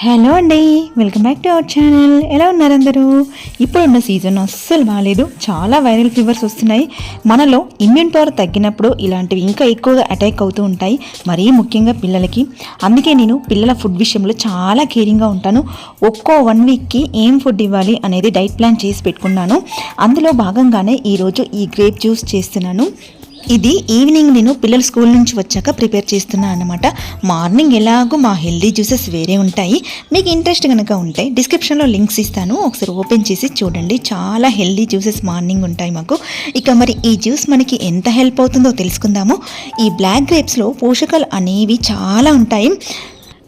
Hello అండి welcome back to our channel. ఎలా ఉన్నారు అందరూ? ఇప్పుడున్న సీజన్ అస్సలు బాగాలేదు చాలా వైరల్ ఫీవర్స్ వస్తున్నాయి. మనలో ఇమ్యూన్ పవర్ తగ్గినప్పుడు ఇలాంటివి ఇంకా ఎక్కువగా అటాక్ అవుతూ ఉంటాయి. మరీ ముఖ్యంగా పిల్లలకి. అందుకే నేను పిల్లల ఫుడ్ విషయంలో చాలా కేరింగ్గా ఉంటాను. ఒక్కో వన్ వీక్కి ఏం ఫుడ్ ఇవ్వాలి అనేది డైట్ ప్లాన్ చేసి పెట్టుకున్నాను. అందులో భాగంగానే ఈరోజు ఈ గ్రేప్ జ్యూస్ చేస్తున్నాను. ఇది ఈవినింగ్ నేను పిల్లలు స్కూల్ నుంచి వచ్చాక ప్రిపేర్ చేస్తున్నాను అనమాట మార్నింగ్ ఎలాగో మా హెల్దీ జ్యూసెస్ వేరే ఉంటాయి. మీకు ఇంట్రెస్ట్ కనుక ఉంటే డిస్క్రిప్షన్లో లింక్స్ ఇస్తాను. ఒకసారి ఓపెన్ చేసి చూడండి. చాలా హెల్దీ జ్యూసెస్ మార్నింగ్ ఉంటాయి మాకు. ఇక మరి ఈ జ్యూస్ మనకి ఎంత హెల్ప్ అవుతుందో తెలుసుకుందాము. ఈ బ్లాక్ గ్రేప్స్లో పోషకాలు అనేవి చాలా ఉంటాయి.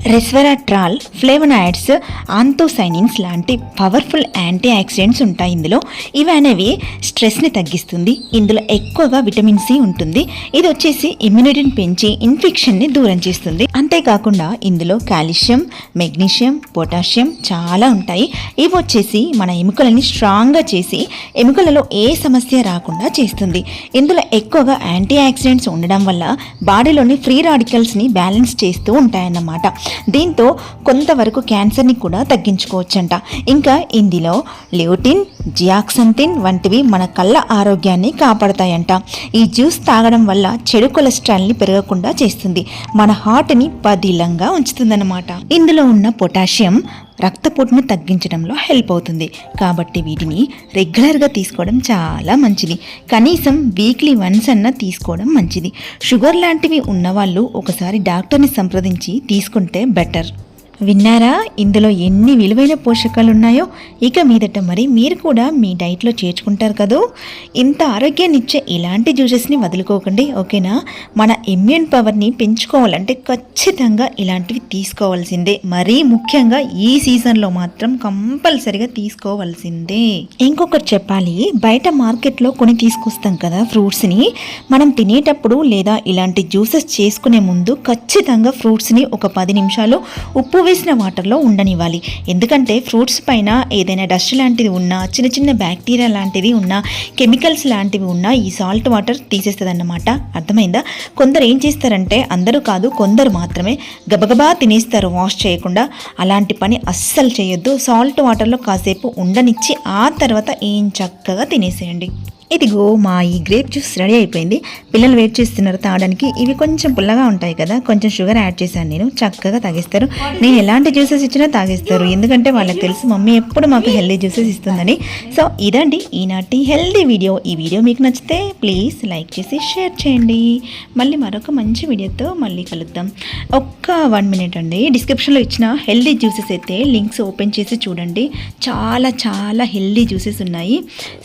రెస్వెరాట్రాల్ ఫ్లేవనాయిడ్స్ ఆంతోసైనిన్స్ లాంటి పవర్ఫుల్ యాంటీ ఆక్సిడెంట్స్ ఉంటాయి ఇందులో. ఇవి అనేవి స్ట్రెస్ని తగ్గిస్తుంది. ఇందులో ఎక్కువగా విటమిన్ సి ఉంటుంది. ఇది వచ్చేసి ఇమ్యూనిటీని పెంచి ఇన్ఫెక్షన్ని దూరం చేస్తుంది. అంతేకాకుండా ఇందులో కాల్షియం మెగ్నీషియం పొటాషియం చాలా ఉంటాయి. ఇవి వచ్చేసి మన ఎముకలని స్ట్రాంగ్గా చేసి ఎముకలలో ఏ సమస్య రాకుండా చేస్తుంది. ఇందులో ఎక్కువగా యాంటీ ఆక్సిడెంట్స్ ఉండడం వల్ల బాడీలోని ఫ్రీ రాడికల్స్ని బ్యాలెన్స్ చేస్తూ ఉంటాయన్నమాట. దీంతో కొంతవరకు క్యాన్సర్ని కూడా తగ్గించుకోవచ్చంట. ఇంకా ఇందులో ల్యూటిన్ జియాక్సంతిన్ వంటివి మన కళ్ళ ఆరోగ్యాన్ని కాపాడతాయంట. ఈ జ్యూస్ తాగడం వల్ల చెడు కొలెస్ట్రాల్ని పెరగకుండా చేస్తుంది. మన హార్ట్ని పదిలంగా ఉంచుతుందన్నమాట. ఇందులో ఉన్న పొటాషియం రక్తపోటును తగ్గించడంలో హెల్ప్ అవుతుంది. కాబట్టి వీటిని రెగ్యులర్గా తీసుకోవడం చాలా మంచిది. కనీసం వీక్లీ వన్స్ అన్న తీసుకోవడం మంచిది. షుగర్ లాంటివి ఉన్నవాళ్ళు ఒకసారి డాక్టర్ని సంప్రదించి తీసుకుంటే బెటర్. విన్నారా? ఇందులో ఎన్ని విలువైన పోషకాలు ఉన్నాయో ఇక మీదట మరి మీరు కూడా మీ డైట్లో చేర్చుకుంటారు కదూ? ఇంత ఆరోగ్యాన్ని ఇచ్చే ఇలాంటి జ్యూసెస్ని వదులుకోకండి ఓకేనా? మన ఇమ్యూన్ పవర్ని పెంచుకోవాలంటే ఖచ్చితంగా ఇలాంటివి తీసుకోవాల్సిందే. మరీ ముఖ్యంగా ఈ సీజన్లో మాత్రం కంపల్సరిగా తీసుకోవాల్సిందే. ఇంకొకటి చెప్పాలి బయట మార్కెట్లో కొని తీసుకొస్తాం కదా ఫ్రూట్స్ని. మనం తినేటప్పుడు లేదా ఇలాంటి జ్యూసెస్ చేసుకునే ముందు ఖచ్చితంగా ఫ్రూట్స్ని ఒక పది నిమిషాలు ఉప్పు వేసిన వాటర్లో ఉండనివ్వాలి. ఎందుకంటే ఫ్రూట్స్ పైన ఏదైనా డస్ట్ లాంటిది ఉన్నా చిన్న చిన్న బ్యాక్టీరియా లాంటిది ఉన్నా కెమికల్స్ లాంటివి ఉన్నా ఈ సాల్ట్ వాటర్ తీసేస్తుంది అన్నమాట అర్థమైందా? కొందరు ఏం చేస్తారంటే అందరూ కాదు కొందరు మాత్రమే గబగబా తినేస్తారు వాష్ చేయకుండా. అలాంటి పని అస్సలు చేయొద్దు. సాల్ట్ వాటర్లో కాసేపు ఉండనిచ్చి ఆ తర్వాత ఏం చక్కగా తినేసేయండి. ఇదిగో మా ఈ గ్రేప్ జ్యూస్ రెడీ అయిపోయింది. పిల్లలు వెయిట్ చేస్తున్నారు తాగడానికి. ఇవి కొంచెం పుల్లగా ఉంటాయి కదా కొంచెం షుగర్ యాడ్ చేశాను నేను. చక్కగా తాగేస్తారు. నేను ఎలాంటి జ్యూసెస్ ఇచ్చినా తాగేస్తారు. ఎందుకంటే వాళ్ళకి తెలుసు మమ్మీ ఎప్పుడు మాకు హెల్దీ జ్యూసెస్ ఇస్తుందని. సో ఇదండి ఈనాటి హెల్దీ వీడియో ఈ వీడియో మీకు నచ్చితే ప్లీజ్ లైక్ చేసి షేర్ చేయండి. మళ్ళీ మరొక మంచి వీడియోతో మళ్ళీ కలుద్దాం. ఒక్క వన్ మినిట్ అండి. డిస్క్రిప్షన్లో ఇచ్చిన హెల్దీ జ్యూసెస్ అయితే లింక్స్ ఓపెన్ చేసి చూడండి. చాలా చాలా హెల్దీ జ్యూసెస్ ఉన్నాయి.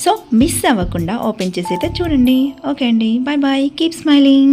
సో మిస్ అవ్వకుండా ఓపెన్ చేసి అయితే చూడండి. ఓకే అండి. Bye bye keep smiling